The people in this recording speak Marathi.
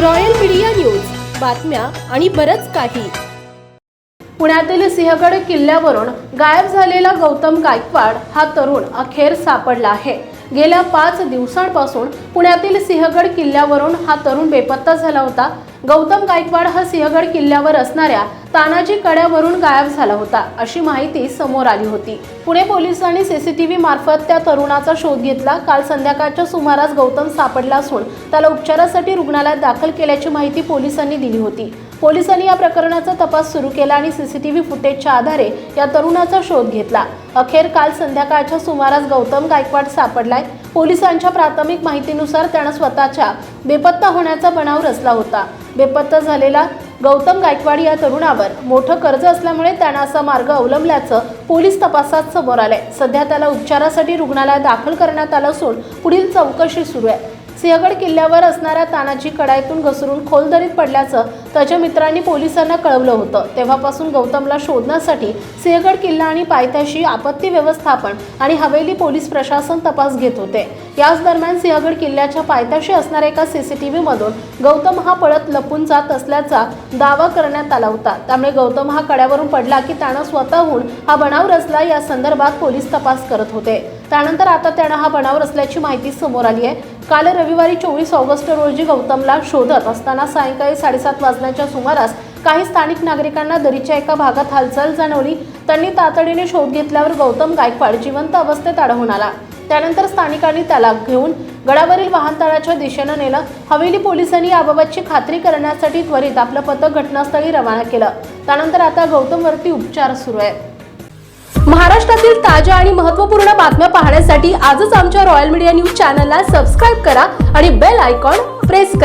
Royal media news. बातम्या आणि बरंच काही. पुण्यातील सिंहगड किल्ल्यावरून गायब झालेला गौतम गायकवाड हा तरुण अखेर सापडला आहे. गेल्या पाच दिवसांपासून पुण्यातील सिंहगड किल्ल्यावरून हा तरुण बेपत्ता झाला होता. गौतम गायकवाड हा सिंहगड किल्ल्यावर असणाऱ्या तानाजी कड्यावरून गायब झाला होता अशी माहिती समोर आली होती. पुणे पोलिसांनी सीसीटीव्ही मार्फत त्या तरुणाचा शोध घेतला. काल संध्याकाळच्या सुमारास गौतम सापडला असून त्याला उपचारासाठी रुग्णालयात दाखल केल्याची माहिती पोलिसांनी दिली होती. पोलिसांनी या प्रकरणाचा तपास सुरू केला आणि सीसीटीव्ही फुटेजच्या आधारे या तरुणाचा शोध घेतला. अखेर काल संध्याकाळच्या सुमारास गौतम गायकवाड सापडलाय. पोलिसांच्या प्राथमिक माहितीनुसार त्यानं स्वतःच्या बेपत्ता होण्याचा बनाव रचला होता. बेपत्ता झालेला गौतम गायकवाड या तरुणावर मोठं कर्ज असल्यामुळे त्यानं असा मार्ग अवलंबल्याचं पोलीस तपासात समोर आलंय. सध्या त्याला उपचारासाठी रुग्णालयात दाखल करण्यात आलं असून पुढील चौकशी सुरू आहे. सिंहगड किल्ल्यावर असणाऱ्या तानाजी कडाईतून घसरून खोल दरीत पडल्याचं त्याच्या मित्रांनी पोलिसांना कळवलं होतं. तेव्हापासून गौतमला शोधण्यासाठी सिंहगड किल्ला आणि पायथ्याशी आपत्ती व्यवस्थापन आणि हवेली पोलीस प्रशासन तपास घेत होते. याच दरम्यान सिंहगड किल्ल्याच्या पायथ्याशी असणाऱ्या एका सीसीटीव्ही मधून गौतम हा पळत लपून जात असल्याचा दावा करण्यात आला होता. त्यामुळे गौतम हा कड्यावरून पडला की त्यानं स्वतःहून हा बनाव रचला या संदर्भात पोलीस तपास करत होते. त्यानंतर आता त्यानं हा बनाव रचल्याची माहिती समोर आली आहे. काल रविवारी चोवीस ऑगस्ट रोजी गौतमला शोधत असताना सायंकाळी साडेसात वाजण्याच्या सुमारास काही स्थानिक नागरिकांना दरीच्या एका भागात हालचाल जाणवली. त्यांनी तातडीने शोध घेतल्यावर गौतम गायकवाड जिवंत अवस्थेत आढळून आला. त्यानंतर स्थानिकांनी त्याला घेऊन गडावरील वाहनतळाच्या दिशेनं नेलं. हवेली पोलिसांनी याबाबतची खात्री करण्यासाठी त्वरित आपलं पथक घटनास्थळी रवाना केलं. त्यानंतर आता गौतमवरती उपचार सुरू आहेत महाराष्ट्रातील ताज्या आणि महत्त्वपूर्ण बातम्या पाहण्यासाठी आजच आमच्या रॉयल मीडिया न्यूज चॅनलला सबस्क्राईब करा आणि बेल आयकॉन प्रेस करा.